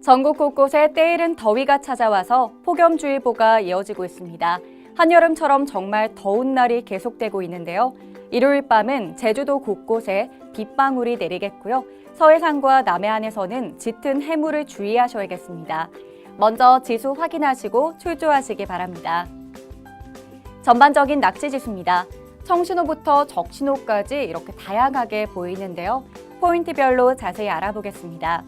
전국 곳곳에 때이른 더위가 찾아와서 폭염주의보가 이어지고 있습니다. 한여름처럼 정말 더운 날이 계속되고 있는데요. 일요일 밤은 제주도 곳곳에 빗방울이 내리겠고요. 서해상과 남해안에서는 짙은 해물을 주의하셔야겠습니다. 먼저 지수 확인하시고 출조하시기 바랍니다. 전반적인 낙지 지수입니다. 청신호부터 적신호까지 이렇게 다양하게 보이는데요. 포인트별로 자세히 알아보겠습니다.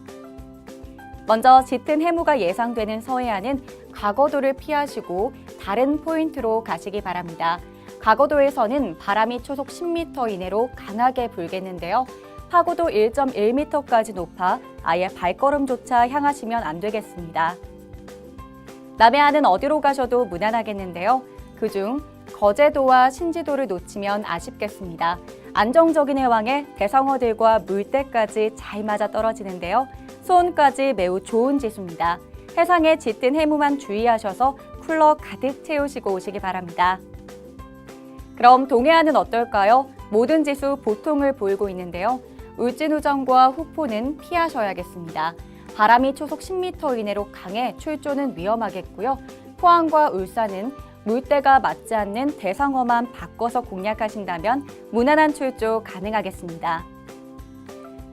먼저 짙은 해무가 예상되는 서해안은 가거도를 피하시고 다른 포인트로 가시기 바랍니다. 가거도에서는 바람이 초속 10m 이내로 강하게 불겠는데요. 파고도 1.1m까지 높아 아예 발걸음조차 향하시면 안 되겠습니다. 남해안은 어디로 가셔도 무난하겠는데요. 그중 거제도와 신지도를 놓치면 아쉽겠습니다. 안정적인 해왕에 대상어들과 물때까지 잘 맞아 떨어지는데요. 수온까지 매우 좋은 지수입니다. 해상에 짙은 해무만 주의하셔서 쿨러 가득 채우시고 오시기 바랍니다. 그럼 동해안은 어떨까요? 모든 지수 보통을 보이고 있는데요. 울진우정과 후포는 피하셔야겠습니다. 바람이 초속 10m 이내로 강해 출조는 위험하겠고요. 포항과 울산은 물때가 맞지 않는 대상어만 바꿔서 공략하신다면 무난한 출조 가능하겠습니다.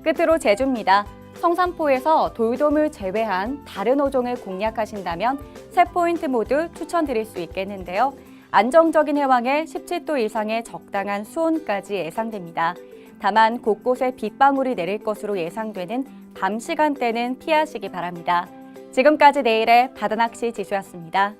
끝으로 제주입니다. 성산포에서 돌돔을 제외한 다른 어종을 공략하신다면 세 포인트 모두 추천드릴 수 있겠는데요. 안정적인 해왕에 17도 이상의 적당한 수온까지 예상됩니다. 다만 곳곳에 빗방울이 내릴 것으로 예상되는 밤 시간대는 피하시기 바랍니다. 지금까지 내일의 바다낚시 지수였습니다.